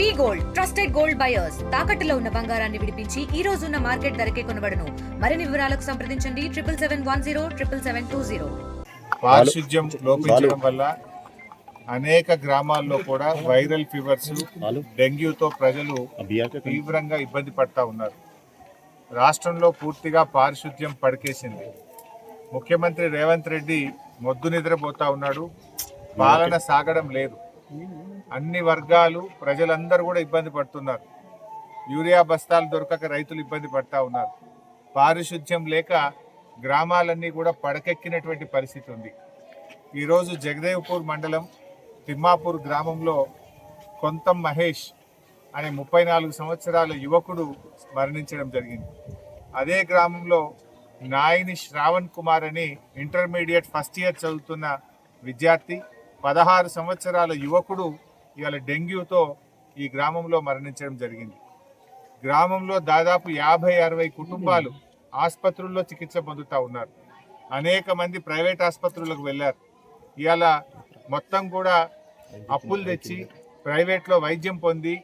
V gold trusted gold buyers. తాకట్టులో ఉన్న బంగారాన్ని విడిపించి ఈ రోజు ఉన్న మార్కెట్ ధరకే కొనబడను. మరిన్ని వివరాలకు సంప్రదించండి. Triple seven one zero triple seven two zero. పారిశుధ్యం లోపించడం వల్ల అనేక గ్రామాల్లో కూడా వైరల్ ఫీవర్స్ డెంగ్యూతో ప్రజలు తీవ్రంగా ఇబ్బంది పడతా ఉన్నారు. రాష్ట్రంలో పూర్తిగా పారిశుధ్యం పడికేసింది. ముఖ్యమంత్రి రేవంత్ రెడ్డి మొద్దు నిద్రపోతా ఉన్నాడు. పాలన సాగడం లేదు. అన్ని వర్గాలు ప్రజలందరూ కూడా ఇబ్బంది పడుతున్నారు. యూరియా బస్తాలు దొరకక రైతులు ఇబ్బంది పడతా ఉన్నారు. పారిశుధ్యం లేక గ్రామాలన్నీ కూడా పడకెక్కినటువంటి పరిస్థితి ఉంది. ఈరోజు జగదేవ్పూర్ మండలం తిమ్మాపూర్ గ్రామంలో కొంతం మహేష్ అనే ముప్పై నాలుగు సంవత్సరాల యువకుడు మరణించడం జరిగింది. అదే గ్రామంలో నాయని శ్రావణ్ కుమార్ అని ఇంటర్మీడియట్ ఫస్ట్ ఇయర్ చదువుతున్న విద్యార్థి పదహారు సంవత్సరాల యువకుడు ఇవాళ డెంగ్యూతో ఈ గ్రామంలో మరణించడం జరిగింది. గ్రామంలో దాదాపు యాభై అరవై కుటుంబాలు ఆసుపత్రుల్లో చికిత్స పొందుతూ ఉన్నారు. అనేక మంది ప్రైవేట్ ఆసుపత్రులకు వెళ్ళారు. ఇవాళ మొత్తం కూడా అప్పులు తెచ్చి ప్రైవేట్లో వైద్యం పొంది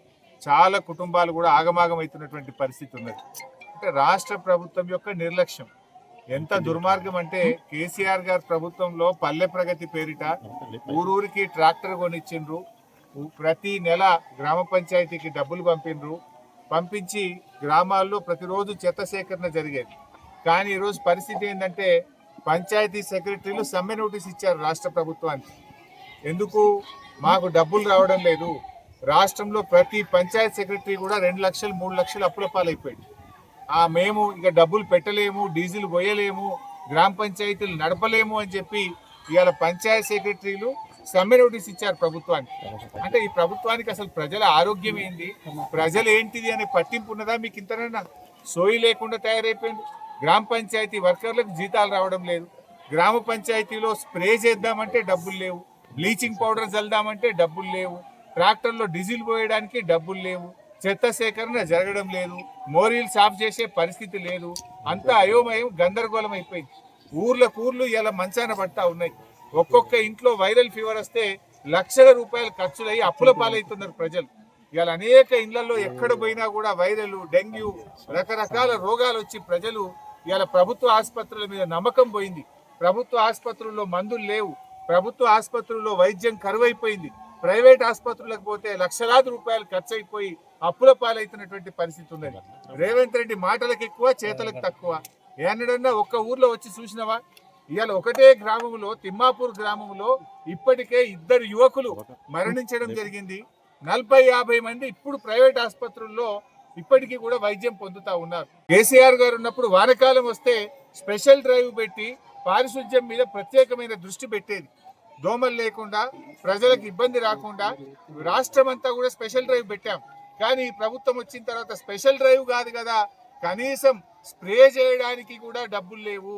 చాలా కుటుంబాలు కూడా ఆగమాగమవుతున్నటువంటి పరిస్థితి ఉన్నది. అంటే రాష్ట్ర ప్రభుత్వం యొక్క నిర్లక్ష్యం ఎంత దుర్మార్గం అంటే కేసీఆర్ గారి ప్రభుత్వంలో పల్లె ప్రగతి పేరిట ఊరూరికి ట్రాక్టర్ కొనిచ్చిండ్రు. ప్రతి నెల గ్రామ పంచాయతీకి డబ్బులు పంపిండ్రు. పంపించి గ్రామాల్లో ప్రతిరోజు చెత్త సేకరణ జరిగేది. కానీ ఈరోజు పరిస్థితి ఏంటంటే పంచాయతీ సెక్రటరీలు సమ్మె నోటీస్ ఇచ్చారు రాష్ట్ర ప్రభుత్వానికి. ఎందుకు? మాకు డబ్బులు రావడం లేదు. రాష్ట్రంలో ప్రతి పంచాయత్ సెక్రటరీ కూడా రెండు లక్షలు మూడు లక్షలు అప్పుల పాలైపోయింది. ఆ మేము ఇక డబ్బులు పెట్టలేము డీజిల్ పోయలేము గ్రామ పంచాయతీలు నడపలేము అని చెప్పి ఇవాళ పంచాయత్ సెక్రటరీలు సమ్మె నోటీస్ ఇచ్చారు ప్రభుత్వానికి. అంటే ఈ ప్రభుత్వానికి అసలు ప్రజల ఆరోగ్యం ఏంది? ప్రజలు ఏంటిది అనే పట్టింపు ఉన్నదా మీకు ఇంతనన్నా? సోయి లేకుండా తయారైపోయింది. గ్రామ పంచాయతీ వర్కర్లకు జీతాలు రావడం లేదు. గ్రామ పంచాయతీలో స్ప్రే చేద్దామంటే డబ్బులు లేవు. బ్లీచింగ్ పౌడర్ చల్దామంటే డబ్బులు లేవు. ట్రాక్టర్లో డీజిల్ పోయడానికి డబ్బులు లేవు. చెత్త సేకరణ జరగడం లేదు మోరీలు సాఫ్ చేసే పరిస్థితి లేదు అంతా అయోమయం గందరగోళం అయిపోయింది. ఊర్లకు ఊర్లు ఇలా మంచాన పడతా ఉన్నాయి. ఒక్కొక్క ఇంట్లో వైరల్ ఫీవర్ వస్తే లక్షల రూపాయలు ఖర్చులయ్యి అప్పుల పాలవుతున్నారు ప్రజలు. ఇవాళ అనేక ఇళ్ళలో ఎక్కడ పోయినా కూడా వైరల్ డెంగ్యూ రకరకాల రోగాలు వచ్చి ప్రజలు ఇవాళ ప్రభుత్వ ఆసుపత్రుల మీద నమ్మకం పోయింది. ప్రభుత్వ ఆసుపత్రుల్లో మందులు లేవు. ప్రభుత్వ ఆసుపత్రుల్లో వైద్యం కరువైపోయింది. ప్రైవేట్ ఆసుపత్రులకు పోతే లక్షలాది రూపాయలు ఖర్చు అయిపోయి అప్పుల పాలైతున్నటువంటి పరిస్థితి ఉన్నది రేవంత్ రెడ్డి మాటలకు ఎక్కువ చేతలకు తక్కువ. ఏనడన్నా ఒక్క ఊర్లో వచ్చి చూసినవా? ఇవాళ ఒకటే గ్రామంలో తిమ్మాపూర్ గ్రామంలో ఇప్పటికే ఇద్దరు యువకులు మరణించడం జరిగింది. నలభై యాభై మంది ఇప్పుడు ప్రైవేట్ ఆసుపత్రుల్లో ఇప్పటికీ కూడా వైద్యం పొందుతా ఉన్నారు. కేసీఆర్ గారు ఉన్నప్పుడు వానకాలం వస్తే స్పెషల్ డ్రైవ్ పెట్టి పారిశుధ్యం మీద ప్రత్యేకమైన దృష్టి పెట్టేది. దోమలు లేకుండా ప్రజలకు ఇబ్బంది రాకుండా రాష్ట్రం అంతా కూడా స్పెషల్ డ్రైవ్ పెట్టాం. కానీ ఈ ప్రభుత్వం వచ్చిన తర్వాత స్పెషల్ డ్రైవ్ కాదు కదా. కనీసం స్ప్రే చేయడానికి కూడా డబ్బులు లేవు.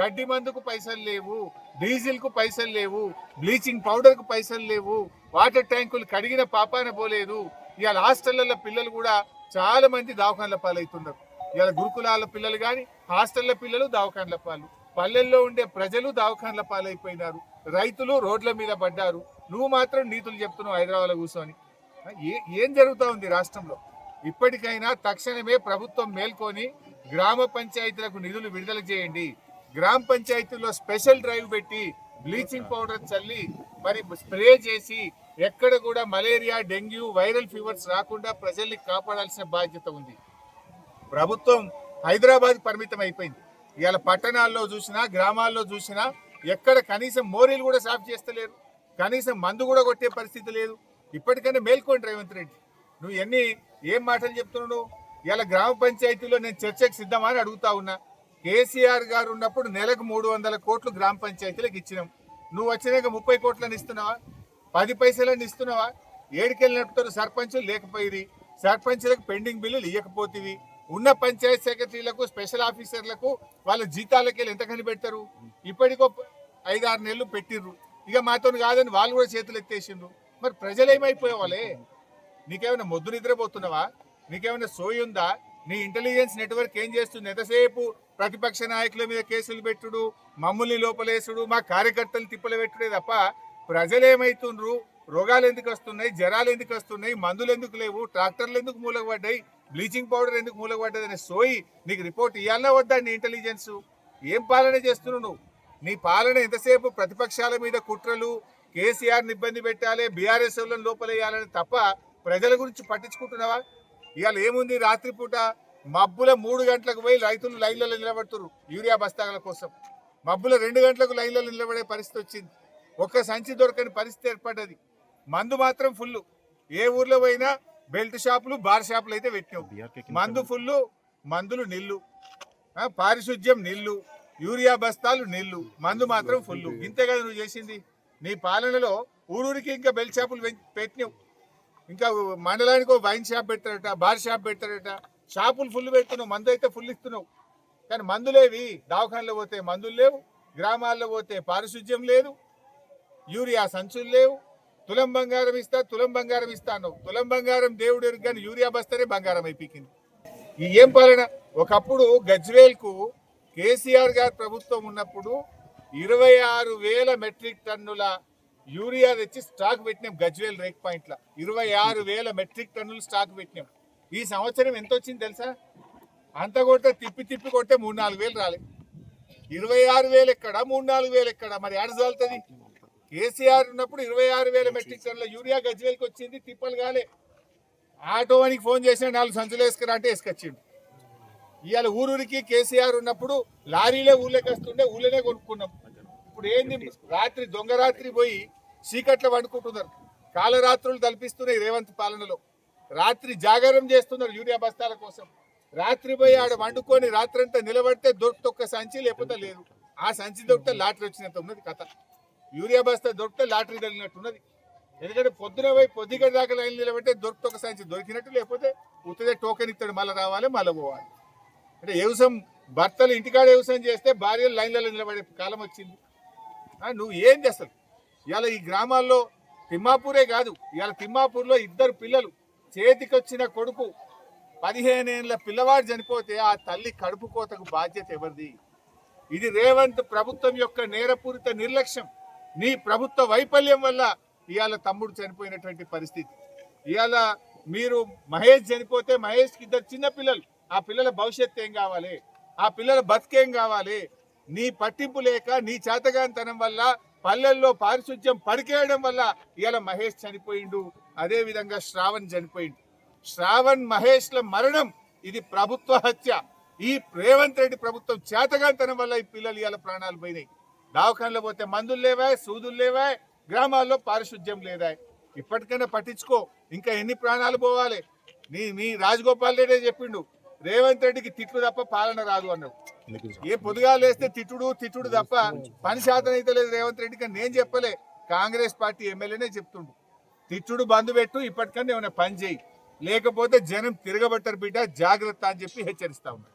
గడ్డి మందుకు పైసలు లేవు. డీజిల్కు పైసలు లేవు. బ్లీచింగ్ పౌడర్కు పైసలు లేవు. వాటర్ ట్యాంకులు కడిగిన పాపాన పోలేదు. ఇవాళ హాస్టళ్ళలో పిల్లలు కూడా చాలా మంది దవాఖాన్ల పాలవుతున్నారు. ఇవాళ గురుకులాల పిల్లలు కానీ హాస్టళ్ళ పిల్లలు దవాఖాన్ల పాలు. పల్లెల్లో ఉండే ప్రజలు దవాఖాన్ల పాలైపోయినారు. రైతులు రోడ్ల మీద పడ్డారు. నువ్వు మాత్రం నీతులు చెప్తున్నావు హైదరాబాద్లో కూర్చొని. ఏ ఏం జరుగుతూ ఉంది రాష్ట్రంలో? ఇప్పటికైనా తక్షణమే ప్రభుత్వం మేల్కొని గ్రామ పంచాయతీలకు నిధులు విడుదల చేయండి. గ్రామ పంచాయతీల్లో స్పెషల్ డ్రైవ్ పెట్టి బ్లీచింగ్ పౌడర్ చల్లి మరి స్ప్రే చేసి ఎక్కడ కూడా మలేరియా డెంగ్యూ వైరల్ ఫీవర్స్ రాకుండా ప్రజల్ని కాపాడాల్సిన బాధ్యత ఉంది. ప్రభుత్వం హైదరాబాద్ పరిమితం అయిపోయింది ఇవాళ పట్టణాల్లో చూసినా గ్రామాల్లో చూసినా ఎక్కడ కనీసం మోరీలు కూడా సాఫ్ చేస్తలేరు. కనీసం మందు కూడా కొట్టే పరిస్థితి లేదు. ఇప్పటికైనా మేల్కోండి రేవంత్ రెడ్డి. నువ్వు ఎన్ని ఏం మాటలు చెప్తున్నావు? ఇలా గ్రామ పంచాయతీలో నేను చర్చకు సిద్ధమా అని అడుగుతా ఉన్నా. కేసీఆర్ గారు ఉన్నప్పుడు నెలకు మూడు వందల కోట్లు గ్రామ పంచాయతీలకు ఇచ్చినాం. నువ్వు వచ్చినాక ముప్పై కోట్లని ఇస్తున్నావా? పది పైసలని ఇస్తున్నావా? ఏడికెళ్ళి సర్పంచులు లేకపోయి సర్పంచులకు పెండింగ్ బిల్లులు ఇవ్వకపోతేవి ఉన్న పంచాయత్ సెక్రటరీలకు స్పెషల్ ఆఫీసర్లకు వాళ్ళ జీతాలకి ఎంత కనిపెడతారు? ఇప్పటికో ఐదు ఆరు నెలలు పెట్టిర్రు. ఇక మాతో కాదని వాళ్ళు కూడా చేతులు ఎత్తేసిండ్రు. మరి ప్రజలు ఏమైపోయేవాళ్ళే నీకేమైనా మొద్దు నిద్రపోతున్నావా? నీకేమైనా సోయి ఉందా? నీ ఇంటెలిజెన్స్ నెట్వర్క్ ఏం చేస్తుంది? ఎంతసేపు ప్రతిపక్ష నాయకుల మీద కేసులు పెట్టుడు మమ్మల్ని లోపలేసుడు మా కార్యకర్తలు తిప్పలు పెట్టుడే తప్ప ప్రజలు ఏమైతుండ్రు రోగాలు ఎందుకు వస్తున్నాయి? జ్వరాలు ఎందుకు వస్తున్నాయి? మందులు ఎందుకు లేవు? ట్రాక్టర్లు ఎందుకు మూలగబడ్డాయి బ్లీచింగ్ పౌడర్ ఎందుకు మూలగబడ్డది పడ్డదని సోయి నీకు రిపోర్ట్ ఇవ్వాలనే వద్దా నీ ఇంటెలిజెన్స్? ఏం పాలన చేస్తున్నావు నువ్వు? నీ పాలన ఎంతసేపు ప్రతిపక్షాల మీద కుట్రలు కేసీఆర్ని ఇబ్బంది పెట్టాలి బీఆర్ఎస్ లోపలేయాలని తప్ప ప్రజల గురించి పట్టించుకుంటున్నావా? ఇవాళ ఏముంది రాత్రిపూట మబ్బుల మూడు గంటలకు పోయి రైతులు లైన్లలో నిలబడుతున్నారు యూరియా బస్తాల కోసం. మబ్బుల రెండు గంటలకు లైన్లలో నిలబడే పరిస్థితి వచ్చింది. ఒక్క సంచి దొరకని పరిస్థితి ఏర్పడ్డది. మందు మాత్రం ఫుల్ ఏ ఊర్లో పోయినా బెల్ట్ షాపులు బార్ షాపులు అయితే పెట్టినావు మందు ఫుల్లు మందులు నిల్లు. పారిశుద్ధ్యం నిల్లు యూరియా బస్తాలు నిల్లు మందు మాత్రం ఫుల్లు. ఇంతే కదా నువ్వు చేసింది. నీ పాలనలో ఊరూరికి ఇంకా బెల్ట్ షాపులు పెట్టినావు ఇంకా మండలానికి ఒక వైన్ షాప్ పెడతారట బార్ షాప్ పెడతారట. షాపులు ఫుల్ పెడుతున్నావు మందు అయితే ఫుల్ ఇస్తున్నావు కానీ మందులేవి దవాఖానలో పోతే మందులు లేవు గ్రామాల్లో పోతే పారిశుద్ధ్యం లేదు యూరియా సంచులు లేవు. తులం బంగారం ఇస్తా తులం బంగారం ఇస్తా అన్నావు. తులం బంగారం దేవుడు ఎరుగని యూరియా బస్తనే బంగారం అయిపోయింది. ఈ ఏం పాలన? ఒకప్పుడు గజ్వేల్కు కేసీఆర్ గారు ప్రభుత్వం ఉన్నప్పుడు ఇరవై ఆరు వేల మెట్రిక్ టన్నుల యూరియా తెచ్చి స్టాక్ పెట్టినాం గజ్వేల్ రేక్ పాయింట్ల. ఇరవై ఆరు వేల మెట్రిక్ టన్నులు స్టాక్ పెట్టినాం. ఈ సంవత్సరం ఎంత వచ్చింది తెలుసా? అంత కొట్టే తిప్పి తిప్పి కొట్టే మూడు నాలుగు వేలు రాలే. ఇరవై ఆరు వేలు ఎక్కడ? మూడు నాలుగు వేలు ఎక్కడ? మరి ఆడ చాలుతుంది కేసీఆర్ ఉన్నప్పుడు ఇరవై ఆరు వేల మెట్రిక్ టన్నుల యూరియా గజ్వేల్కి వచ్చింది తిప్పలు కాలే. ఆటో ఫోన్ చేసిన నాలుగు సంచులు వేసుకురా అంటే వేసుకొచ్చిండు. ఇవాళ ఊరూరికి కేసీఆర్ ఉన్నప్పుడు లారీలే ఊళ్ళోకి వస్తుండే ఊళ్ళోనే కొనుక్కున్నాం. ఇప్పుడు ఏంది? రాత్రి దొంగ రాత్రి పోయి చీకట్లో వండుకుంటున్నారు కాలరాత్రులు తలపిస్తున్నాయి రేవంత్ పాలనలో. రాత్రి జాగారం చేస్తున్నారు యూరియా బస్తాల కోసం. రాత్రి పోయి ఆడ వండుకొని రాత్రంతా నిలబడితే దొరికితే ఒక్క సంచి లేకపోతే లేదు. ఆ సంచి దొరికితే లాటరీ వచ్చినంత ఉన్నది కథ. యూరియా బస్తా దొరికితే లాటరీ తగిలినట్టున్నది. ఎందుకంటే పొద్దున పోయి పొద్దుగడ దాకా లైన్ నిలబెట్టే దొరికితే ఒక సంచి దొరికినట్టు లేకపోతే ఉత్తదే టోకెన్ ఇస్తాడు మళ్ళీ రావాలి మళ్ళీ పోవాలి. అంటే వ్యవసాయం భర్తలు ఇంటికాడ వ్యవసాయం చేస్తే భార్యలు లైన్లలో నిలబడే కాలం వచ్చింది. నువ్వు ఏం చేస్తావు? ఇవాళ ఈ గ్రామాల్లో తిమ్మాపూరే కాదు ఇవాళ తిమ్మాపూర్లో ఇద్దరు పిల్లలు చేతికొచ్చిన కొడుకు పదిహేను ఏళ్ళ పిల్లవాడు చనిపోతే ఆ తల్లి కడుపు కోతకు బాధ్యత ఎవరిది? ఇది రేవంత్ ప్రభుత్వం యొక్క నేరపూరిత నిర్లక్ష్యం. నీ ప్రభుత్వ వైఫల్యం వల్ల ఇవాళ తమ్ముడు చనిపోయినటువంటి పరిస్థితి. ఇవాళ మీరు మహేష్ చనిపోతే మహేష్కి ఇద్దరు చిన్న పిల్లలు. ఆ పిల్లల భవిష్యత్తు ఏం కావాలి? ఆ పిల్లల బతికేం కావాలి? నీ పట్టింపు లేక నీ చేతగానితనం వల్ల పల్లెల్లో పారిశుద్ధ్యం పడికేయడం వల్ల ఇవాళ మహేష్ చనిపోయిండు. అదే విధంగా శ్రావణ్ చనిపోయిండు. శ్రావణ్ మహేష్ల మరణం ఇది ప్రభుత్వ హత్య. ఈ రేవంత్ రెడ్డి ప్రభుత్వం చేతగానితనం వల్ల ఈ పిల్లలు ఇవాళ ప్రాణాలు పోయినాయి. దవాఖానలో పోతే మందులు లేవా సూదులు లేవా గ్రామాల్లో పారిశుద్ధ్యం లేదా ఇప్పటికైనా పట్టించుకో ఇంకా ఎన్ని ప్రాణాలు పోవాలి? నీ నీ రాజగోపాల్ రెడ్డి చెప్పిండు రేవంత్ రెడ్డికి తిట్లు తప్ప పాలన రాదు అన్నాడు. ఏ పొదుగా లేస్తే తిట్టుడు తిట్టుడు తప్ప పని శాతం అయితే లేదు రేవంత్ రెడ్డికి నేను చెప్పలే. కాంగ్రెస్ పార్టీ ఎమ్మెల్యేనే చెప్తుండు. తిట్టుడు బంధు పెట్టు ఇప్పటికన్నా ఏమైనా పని చేయి. లేకపోతే జనం తిరగబట్టరు బిడ్డ జాగ్రత్త అని చెప్పి హెచ్చరిస్తా ఉన్నాడు